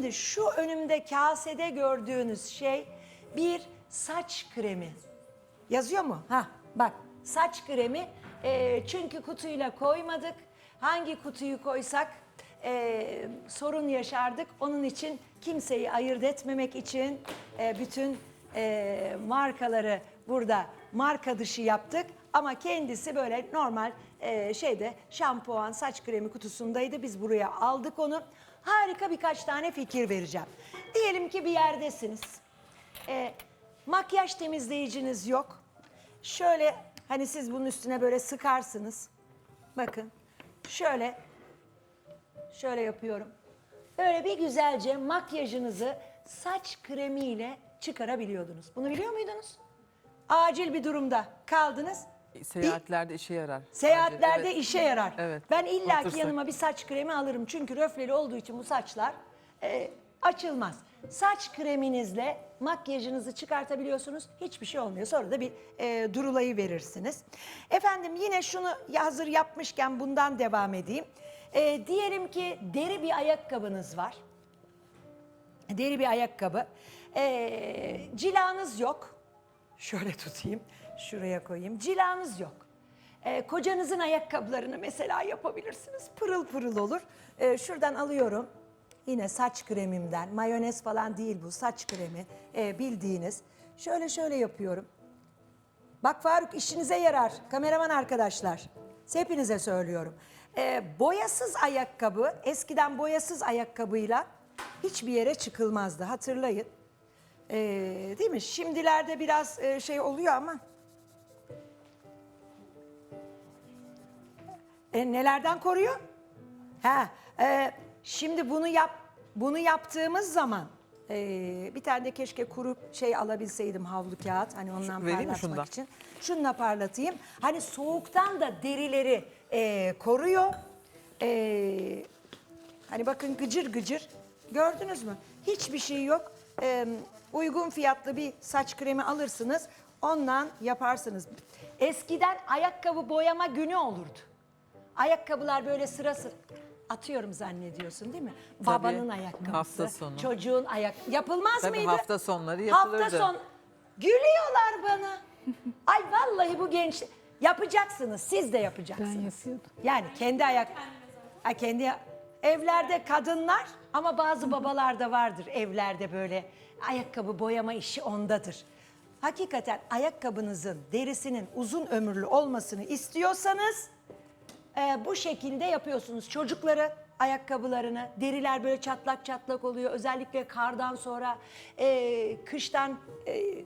Şimdi şu önümde kasede gördüğünüz şey bir saç kremi. Yazıyor mu? Ha bak saç kremi. Ee, çünkü kutuyla koymadık. Hangi kutuyu koysak e, sorun yaşardık. Onun için kimseyi ayırt etmemek için e, bütün e, markaları burada marka dışı yaptık. Ama kendisi böyle normal e, şeyde şampuan, saç kremi kutusundaydı. Biz buraya aldık onu. Harika birkaç tane fikir vereceğim. Diyelim ki bir yerdesiniz. E, makyaj temizleyiciniz yok. Şöyle hani siz bunun üstüne böyle sıkarsınız. Bakın şöyle şöyle yapıyorum. Böyle bir güzelce makyajınızı saç kremiyle çıkarabiliyordunuz. Bunu biliyor muydunuz? Acil bir durumda kaldınız. Seyahatlerde işe yarar. Seyahatlerde Evet. işe yarar. Evet, Ben illaki otursak. yanıma bir saç kremi alırım. Çünkü röfleli olduğu için bu saçlar e, açılmaz. Saç kreminizle makyajınızı çıkartabiliyorsunuz. Hiçbir şey olmuyor. Sonra da bir e, durulayı verirsiniz. Efendim yine şunu hazır yapmışken bundan devam edeyim. E, diyelim ki deri bir ayakkabınız var. Deri bir ayakkabı. E, cilanız yok. Şöyle tutayım. Şuraya koyayım. Cilanız yok. Ee, kocanızın ayakkabılarını mesela yapabilirsiniz. Pırıl pırıl olur. Ee, şuradan alıyorum. Yine saç kremimden. Mayonez falan değil bu. Saç kremi. Ee, bildiğiniz. Şöyle şöyle yapıyorum. Bak Faruk işinize yarar. Kameraman arkadaşlar. Hepinize söylüyorum. Ee, boyasız ayakkabı, eskiden boyasız ayakkabıyla hiçbir yere çıkılmazdı. Hatırlayın. Ee, değil mi? Şimdilerde biraz e, şey oluyor ama. E, nelerden koruyor? Ha, e, şimdi bunu yap, bunu yaptığımız zaman e, bir tane de keşke kuru şey alabilseydim havlu kağıt hani ondan vereyim parlatmak için. Şununla parlatayım. Hani soğuktan da derileri e, koruyor. E, hani bakın gıcır gıcır gördünüz mü? Hiçbir şey yok. E, uygun fiyatlı bir saç kremi alırsınız. Ondan yaparsınız. Eskiden ayakkabı boyama günü olurdu. Ayakkabılar böyle sıra sıra atıyorum zannediyorsun değil mi? Babanın ayakkabısı, hafta sonu. çocuğun ayak yapılmaz Tabii mıydı? hafta sonları Hafta yapılırdı. son gülüyorlar bana. Ay vallahi bu genç yapacaksınız. Siz de yapacaksınız. Ben yapıyordum. Yani kendi ayak ha, kendi evlerde kadınlar ama bazı babalar da vardır evlerde böyle ayakkabı boyama işi ondadır. Hakikaten ayakkabınızın derisinin uzun ömürlü olmasını istiyorsanız e, bu şekilde yapıyorsunuz. Çocukları ayakkabılarını, deriler böyle çatlak çatlak oluyor. Özellikle kardan sonra, e, kıştan e,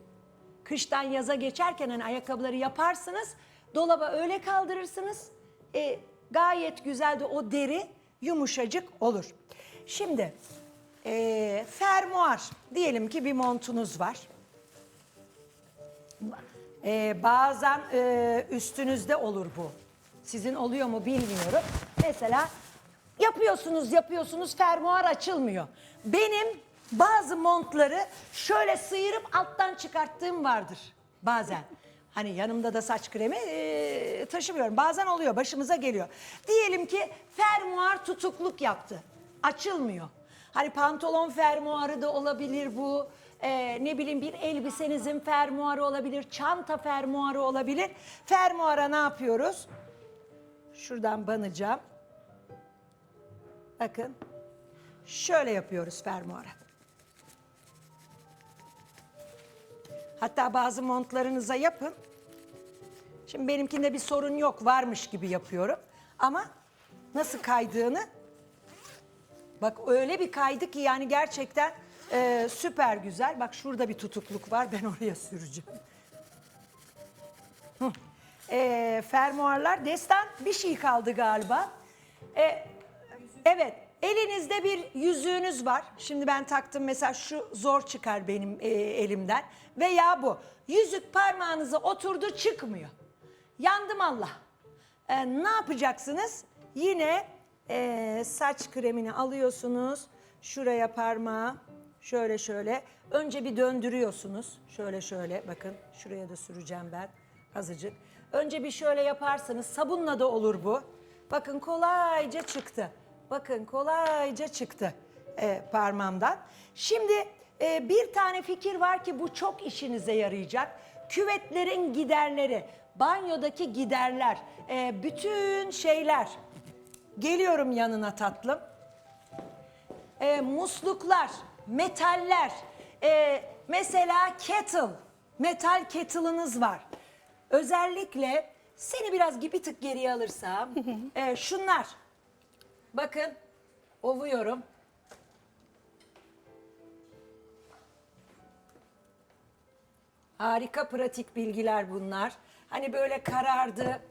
kıştan yaza geçerken hani ayakkabıları yaparsınız. Dolaba öyle kaldırırsınız. E, gayet güzel de o deri yumuşacık olur. Şimdi e, fermuar diyelim ki bir montunuz var. Ee, bazen e, üstünüzde olur bu. Sizin oluyor mu bilmiyorum. Mesela yapıyorsunuz yapıyorsunuz fermuar açılmıyor. Benim bazı montları şöyle sıyırıp alttan çıkarttığım vardır bazen. Hani yanımda da saç kremi e, taşımıyorum. Bazen oluyor başımıza geliyor. Diyelim ki fermuar tutukluk yaptı. Açılmıyor. Hani pantolon fermuarı da olabilir bu. Ee, ne bileyim bir elbisenizin fermuarı olabilir, çanta fermuarı olabilir. Fermuara ne yapıyoruz? Şuradan banacağım. Bakın. Şöyle yapıyoruz fermuara. Hatta bazı montlarınıza yapın. Şimdi benimkinde bir sorun yok, varmış gibi yapıyorum. Ama nasıl kaydığını Bak öyle bir kaydı ki yani gerçekten e, süper güzel. Bak şurada bir tutukluk var ben oraya süreceğim. E, fermuarlar destan bir şey kaldı galiba. E, evet elinizde bir yüzüğünüz var. Şimdi ben taktım mesela şu zor çıkar benim e, elimden. Veya bu yüzük parmağınıza oturdu çıkmıyor. Yandım Allah. E, ne yapacaksınız? Yine e, saç kremini alıyorsunuz. Şuraya parmağı şöyle şöyle. Önce bir döndürüyorsunuz. Şöyle şöyle bakın şuraya da süreceğim ben azıcık. Önce bir şöyle yaparsınız. Sabunla da olur bu. Bakın kolayca çıktı. Bakın kolayca çıktı. e, parmağımdan. Şimdi e, bir tane fikir var ki bu çok işinize yarayacak. Küvetlerin giderleri, banyodaki giderler, e, bütün şeyler. Geliyorum yanına tatlım e, musluklar, metaller, e, mesela kettle, metal kettle'ınız var. Özellikle seni biraz bir tık geriye alırsam, e, şunlar. Bakın, ovuyorum. Harika pratik bilgiler bunlar. Hani böyle karardı,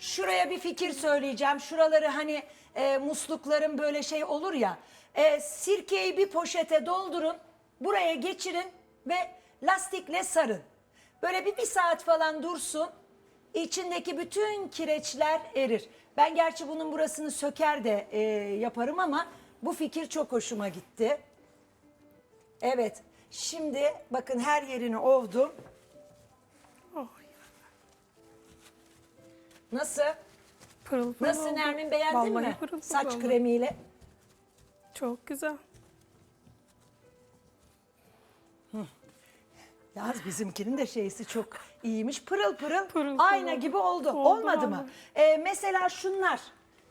Şuraya bir fikir söyleyeceğim. Şuraları hani e, muslukların böyle şey olur ya. E, sirkeyi bir poşete doldurun. Buraya geçirin ve lastikle sarın. Böyle bir, bir saat falan dursun. İçindeki bütün kireçler erir. Ben gerçi bunun burasını söker de e, yaparım ama bu fikir çok hoşuma gitti. Evet. Şimdi bakın her yerini ovdum. Oh, Nasıl? pırıl pırıl Nasıl oldu. Nermin beğendin Vallahi mi? pırıl pırıl Saç oldu. kremiyle. Çok güzel. Yalnız bizimkinin de şeysi çok iyiymiş. Pırıl pırıl, Pırıl ayna pırıl. gibi oldu. Oldu Olmadı mı? vallahi. Ee, mesela şunlar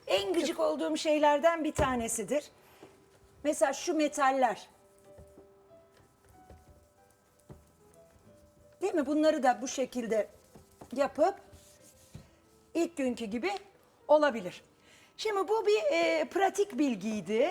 en gıcık olduğum şeylerden bir tanesidir. Mesela şu metaller. Değil mi? Bunları da bu şekilde yapıp ilk günkü gibi olabilir. Şimdi bu bir e, pratik bilgiydi.